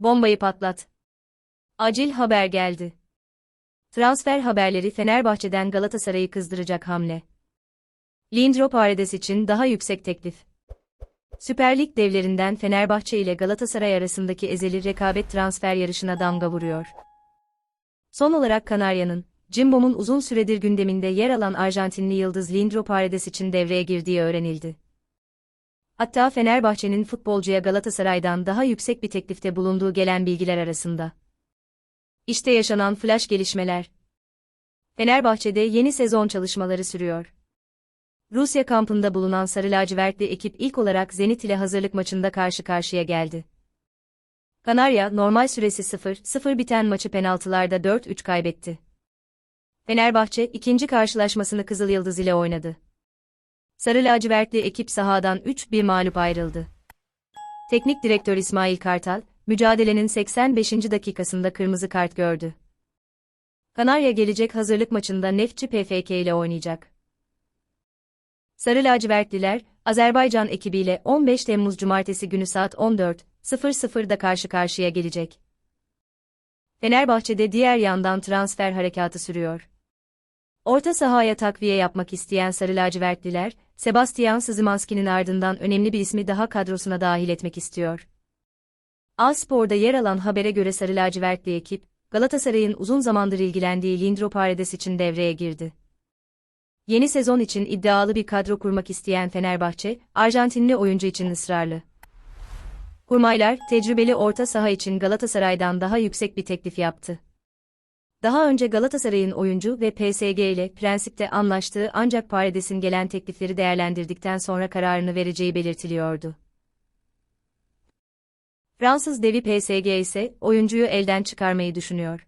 Bombayı patlat. Acil haber geldi. Transfer haberleri Fenerbahçe'den Galatasaray'ı kızdıracak hamle. Lindro Paredes için daha yüksek teklif. Süper Lig devlerinden Fenerbahçe ile Galatasaray arasındaki ezeli rekabet transfer yarışına damga vuruyor. Son olarak Kanarya'nın, Cimbom'un uzun süredir gündeminde yer alan Arjantinli yıldız Lindro Paredes için devreye girdiği öğrenildi. Hatta Fenerbahçe'nin futbolcuya Galatasaray'dan daha yüksek bir teklifte bulunduğu gelen bilgiler arasında. İşte yaşanan flash gelişmeler. Fenerbahçe'de yeni sezon çalışmaları sürüyor. Rusya kampında bulunan Sarı Lacivertli ekip ilk olarak Zenit ile hazırlık maçında karşı karşıya geldi. Kanarya, normal süresi 0-0 biten maçı penaltılarda 4-3 kaybetti. Fenerbahçe, ikinci karşılaşmasını Kızıl Yıldız ile oynadı. Sarı lacivertli ekip sahadan 3-1 mağlup ayrıldı. Teknik direktör İsmail Kartal, mücadelenin 85. dakikasında kırmızı kart gördü. Kanarya gelecek hazırlık maçında Neftçi PFK ile oynayacak. Sarı lacivertliler, Azerbaycan ekibiyle 15 Temmuz Cumartesi günü saat 14.00'da karşı karşıya gelecek. Fenerbahçe'de diğer yandan transfer harekatı sürüyor. Orta sahaya takviye yapmak isteyen Sarı lacivertliler, Sebastian Szymanski'nin ardından önemli bir ismi daha kadrosuna dahil etmek istiyor. A-Spor'da yer alan habere göre Sarı lacivertli ekip, Galatasaray'ın uzun zamandır ilgilendiği Lindro Paredes için devreye girdi. Yeni sezon için iddialı bir kadro kurmak isteyen Fenerbahçe, Arjantinli oyuncu için ısrarlı. Kurmaylar, tecrübeli orta saha için Galatasaray'dan daha yüksek bir teklif yaptı. Daha önce Galatasaray'ın oyuncu ve PSG ile prensipte anlaştığı ancak Paredes'in gelen teklifleri değerlendirdikten sonra kararını vereceği belirtiliyordu. Fransız devi PSG ise oyuncuyu elden çıkarmayı düşünüyor.